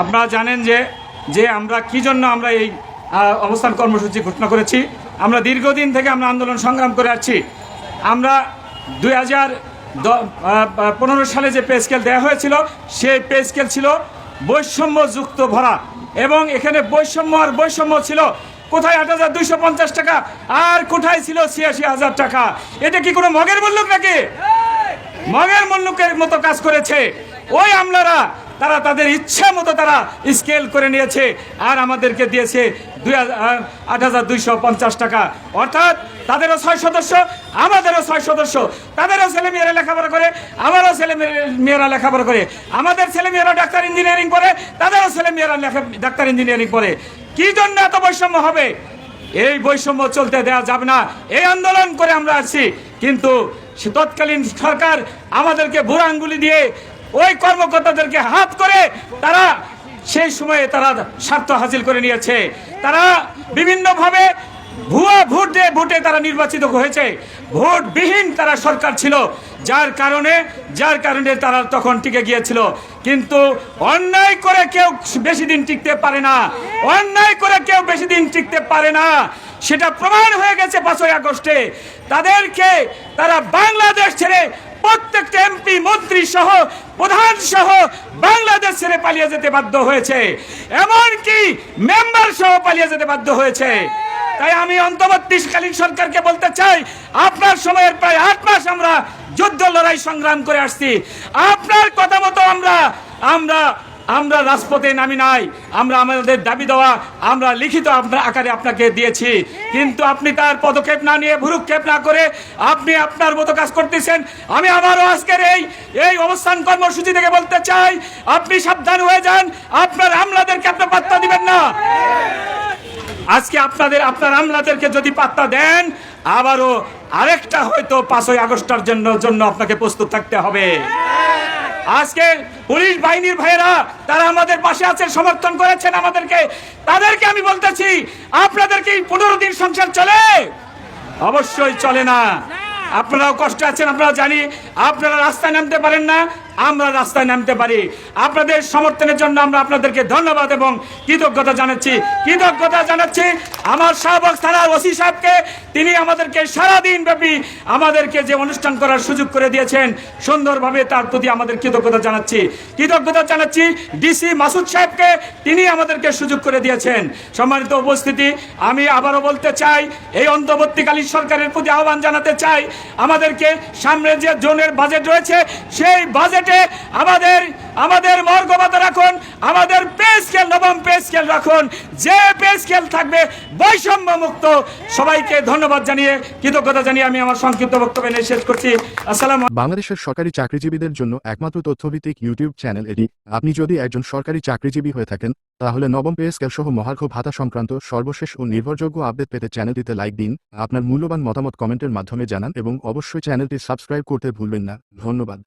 আপনারা জানেন যে যে আমরা কি জন্য আমরা এই অবস্থান কর্মসূচি ঘোষণা করেছি? আমরা দীর্ঘদিন থেকে আমরা আন্দোলন সংগ্রাম করে আসছি। আমরা দুই হাজার পনেরো সালে যে পে স্কেল দেওয়া হয়েছিল সেই পে স্কেল ছিল বৈষম্যযুক্ত ভরা। এবং এখানে বৈষম্য আর বৈষম্য ছিল কোথায়? আট হাজার দুইশো পঞ্চাশ টাকা। আর কোথায় ছিল ছিয়াশি হাজার টাকা? এটা কি কোনো মগের মূল্য নাকি? মগের মল্লুকের মতো কাজ করেছে। ওই আমলারা তারা তাদের ইচ্ছা মতো তারা স্কেল করে নিয়েছে আর আমাদেরকে দিয়েছে দুই আট হাজার দুইশো পঞ্চাশ টাকা। অর্থাৎ তাদেরও ছয় সদস্য, আমাদেরও ছয় সদস্য। তাদেরও ছেলে মেয়েরা লেখাপড়া করে, আমারও ছেলে মেয়ে- মেয়েরা লেখাপড়া করে। আমাদের ছেলে মেয়েরা ডাক্তার ইঞ্জিনিয়ারিং করে তাদেরও ছেলে মেয়েরা লেখা ডাক্তার ইঞ্জিনিয়ারিং করে কি জন্য এত বৈষম্য হবে? এই বৈষম্য চলতে দেওয়া যাবে না। এই আন্দোলন করে আমরা আছি। কিন্তু তৎকালীন সরকার আমাদেরকে বুড়া আঙ্গুলি দিয়ে ওই কর্মকর্তাদেরকে হাত করে তারা সেই সময়ে তারা স্বার্থ হাসিল করে নিয়েছে। তারা বিভিন্নভাবে ভুয়া ভোট দিয়ে ভোটে তারা নির্বাচিত হয়েছে। ভোটবিহীন তারা সরকার ছিল, যার কারণে যার কারণে তারা তখন টিকে গিয়েছিল। কিন্তু অন্যায় করে কেউ বেশি দিন টিকতে পারে না। অন্যায় করে কেউ বেশি দিন টিকতে পারে না। সেটা প্রমাণ হয়ে গেছে পাঁচই আগস্টে। তাদেরকে তারা বাংলাদেশ ছেড়ে প্রত্যেকটা এমপি, মন্ত্রী সহ, প্রধান সহ বাংলাদেশ ছেড়ে পালিয়ে যেতে বাধ্য হয়েছে। এমনকি মেম্বার সহ পালিয়ে যেতে বাধ্য হয়েছে। তাই আমি অন্তর্বর্তীকালীন সরকারকে বলতে চাই, আপনার সময়ের প্রায় আট মাস আমরা যুদ্ধ লড়াই সংগ্রাম করে আসছি। আপনার কথা মতো আমরা আমরা আমরা রাজপথে নামি নাই, আমরা আমাদের দাবি দেওয়া, আমরা লিখিত আপনার আকারে আপনাকে দিয়েছি। কিন্তু আপনি তার পদক্ষেপ না নিয়ে, ভুরুক্ষেপ না করে আপনি আপনার মতো কাজ করতেছেন। আমি আবারও আজকের এই এই অবস্থান কর্মসূচি থেকে বলতে চাই, আপনি সাবধান হয়ে যান, আপনার আমলাদেরকে আপনার পাত্তা দিবেন না। আজকে আপনাদের, আপনার আমলাদেরকে যদি পাত্তা দেন, আবারও আরেকটা হয়তো পাঁচই আগস্টের জন্য জন্য আপনাকে প্রস্তুত থাকতে হবে। আজকে পুলিশ বাহিনীর ভাইয়েরা, তারা আমাদের পাশে আছেন সমর্থন করেছেন আমাদেরকে। তাদেরকে আমি বলতেছি আপনাদের কি পনেরো দিন সংসার চলে? অবশ্যই চলে না। আপনারাও কষ্ট আছেন আপনারা জানি, আপনারা রাস্তায় নামতে পারেন না। আমরা রাস্তায় নামতে পারি। আপনাদের সমর্থনের জন্য আমরা আপনাদেরকে ধন্যবাদ এবং কৃতজ্ঞতা জানাচ্ছি। কৃতজ্ঞতা জানাচ্ছি আমার শাহবাগ থানার ওসি সাহেবকে। তিনি আমাদেরকে সারাদিন ব্যাপী আমাদেরকে যে অনুষ্ঠান করার সুযোগ করে দিয়েছেন, সুন্দরভাবে তার প্রতি আমাদের কৃতজ্ঞতা জানাচ্ছি। কৃতজ্ঞতা জানাচ্ছি ডিসি মাসুদ সাহেবকে। তিনি আমাদেরকে সুযোগ করে দিয়েছেন। সম্মানিত উপস্থিতি, আমি আবারও বলতে চাই, এই অন্তর্বর্তীকালীন সরকারের প্রতি আহ্বান জানাতে চাই, আমাদেরকে সামনে যে জোনের বাজেট রয়েছে, সেই বাজেটে আমাদের আমাদের মর্গবাদ রাখুন, আমাদের পে স্কেল নবম পে স্কেল রাখুন। যে পে স্কেল থাকবে বৈষম্য মুক্ত সবাইকে ধন্যবাদ জানিয়ে, কৃতজ্ঞতা জানিয়ে আমি আমার সংক্ষিপ্ত বক্তব্য নিয়ে শেষ করছি। আসসালাম বাংলাদেশের সরকারি চাকরিজীবীদের জন্য একমাত্র তথ্যভিত্তিক ইউটিউব চ্যানেল এটি। আপনি যদি একজন সরকারি চাকরিজীবী হয়ে থাকেন, তাহলে নবম পে স্কেল সহ মহার্ঘ ভাতা সংক্রান্ত সর্বশেষ ও নির্ভরযোগ্য আপডেট পেতে চ্যানেলটিতে লাইক দিন, আপনার মূল্যবান মতামত কমেন্টের মাধ্যমে জানান এবং অবশ্যই চ্যানেলটি সাবস্ক্রাইব করতে ভুলবেন না। ধন্যবাদ।